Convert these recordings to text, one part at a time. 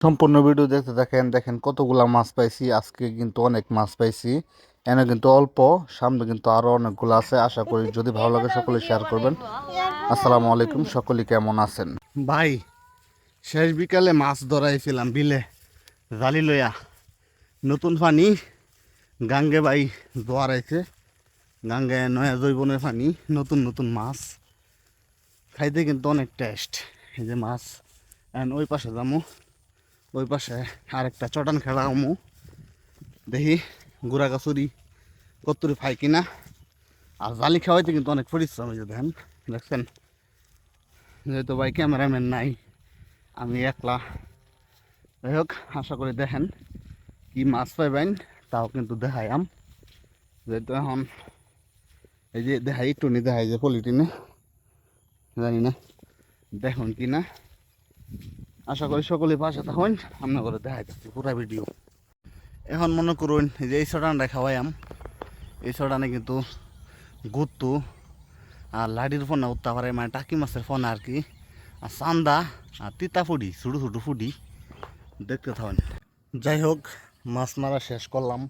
সম্পূর্ণ ভিডিও দেখতে দেখেন দেখেন কতগুলা মাছ পাইছি, আজকে কিন্তু অনেক মাছ পাইছি। এনে কিন্তু অল্প, সামনে কিন্তু আরও অনেকগুলো আছে, আশা করি যদি ভালো লাগে সকলে শেয়ার করবেন। আসসালামু আলাইকুম, সকলে কেমন আছেন? ভাই, শেষ বিকালে মাছ ধরাইছিলাম, বিলে জালি লইয়া। নতুন পানি, গাঙ্গে ভাই দোয়ারাইছে গাঙ্গে নয়া জৈবনের পানি, নতুন নতুন মাছ। খাইতে কিন্তু অনেক টেস্ট এই যে মাছ। ওই পাশে যামু। ওই পাশে আরেকটা চটান খেলা আমু। দেখি গুড়া গাছুরি কত্তুরি ফাই কিনা। আর জালি খাওয়াইতে কিন্তু অনেক পরিশ্রম যে দেখেন, দেখছেন? যেহেতু ভাই ক্যামেরাম্যান নাই, আমি একলা। যাই হোক, আশা করি দেখেন কি মাছ পাইবেন তাও কিন্তু দেখাইয়াম যেহেতু এখন এই যে দেখাই একটু নি দেখাই যে পলিটিনে জানি না, দেখুন কি না আশা করি সকলে পাশে থাকুন। আপনার করে দেখাই যাচ্ছি পুরা ভিডিও। এখন মনে করুন যে এই ছটানটা খাওয়াইয়াম। এই ছটানে কিন্তু গুত্তু আর লাডির ফোনা উঠতে পারে মানে টাকি মাছের ফোনা আর কি। আর চান্দা আর তিতা ফুডি, ছোটো ছোটো ফুডি। দেখতে থাকেন। যাই হোক, মাছ মারা শেষ করলাম।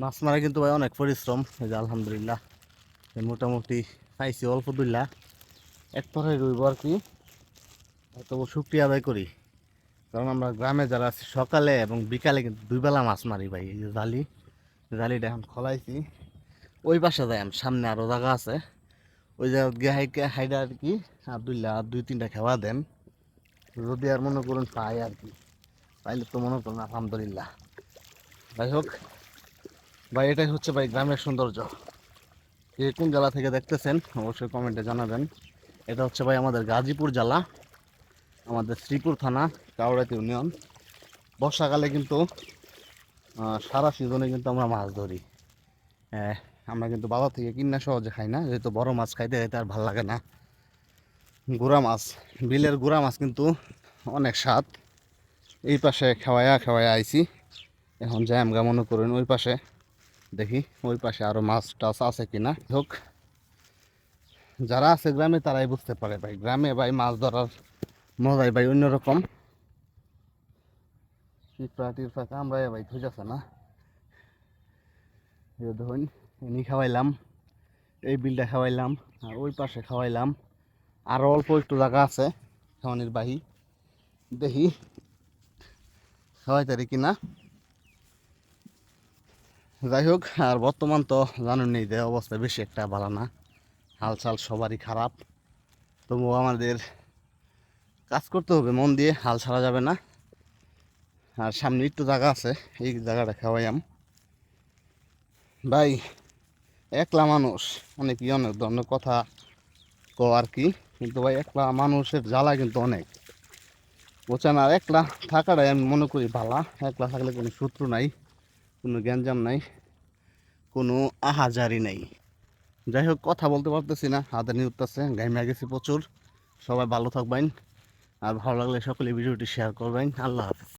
মাছ মারা কিন্তু ভাই অনেক পরিশ্রম, এই যে আলহামদুলিল্লাহ। মোটামুটি পাইছি অল্প দুইলা। এক পরে রইব আর কি। তবু শুক্রিয়া আদায় করি। কারণ আমরা গ্রামে যারা আছি, সকালে এবং বিকালে কিন্তু দুই বেলা মাছ মারি ভাই, এই যে জালি। জালিটা এখন খোলাইছি। ওই পাশে যাই আমি, সামনে আরও জায়গা আছে। ওই জায়গা গিয়ে হাইকে হাইডা আর কি আর দুইলা আর দুই তিনটা খাওয়া দেন। যদি আর মনে করুন পাই আর কি। পাইলে তো মনে করুন, আলহামদুলিল্লাহ। যাই হোক, ভাই, এটাই হচ্ছে ভাই গ্রামের সৌন্দর্য। কে কোন জেলা থেকে দেখতেছেন, অবশ্যই কমেন্টে জানাবেন। এটা হচ্ছে ভাই আমাদের গাজীপুর জেলা। আমাদের শ্রীপুর থানা কাউরাতি ইউনিয়ন। বর্ষাকালে কিন্তু সারা সিজনে কিন্তু আমরা মাছ ধরি। আমরা কিন্তু বাজার থেকে কিনা সহজে খাই না, যেহেতু বড় মাছ খাইতে খাইতে আর ভালো লাগে না। গুড়া মাছ, বিলের গুড়া মাছ কিন্তু অনেক স্বাদ। এই পাশে খাওয়াইয়া খাওয়াইয়া আইছি। এখন যাই আমরা মনে করুন ওই পাশে দেখি, ওই পাশে আরও মাছ টাছ আছে কিনা। হোক, যারা আছে গ্রামে তারাই বুঝতে পারে ভাই। গ্রামে ভাই মাছ ধরার মজাই ভাই অন্যরকম টিপা টিপা কামড়ায় ভাই আছে না। ধরুন এনি খাওয়াইলাম, এই বিলটা খাওয়াইলাম, আর ওই পাশে খাওয়াইলাম। আরও অল্প একটু জায়গা আছে, খাওয়ানির বাহি। দেখি, খাওয়াইতারি কিনা। যাই হোক, আর বর্তমান তো জানুন নেই যে অবস্থা, বেশি একটা ভালো না। হাল চাল সবারই খারাপ। তবুও আমাদের কাজ করতে হবে, মন দিয়ে হাল ছাড়া যাবে না। আর সামনে একটু জায়গা আছে, এই জায়গাটা খাওয়াইয়াম। ভাই, একলা মানুষ অনেকই অনেক ধরনের কথা কো আর কি, কিন্তু ভাই, একলা মানুষের জ্বালা কিন্তু অনেক। বুঝছেন? আর একলা থাকাটাই আমি মনে করি ভালা, একলা থাকলে কোনো শত্রু নাই, কোনো গ্যাঞ্জাম নাই, কোনো আহাজারি নাই। যাই হোক, কথা বলতে পারতেছি না হাতে নিয়ে উঠতেছে গাইমা গেছি প্রচুর। সবাই ভালো থাকবেন। আর ভালো লাগলে সকলে ভিডিওটি শেয়ার করবেন। আল্লাহ হাফিজ।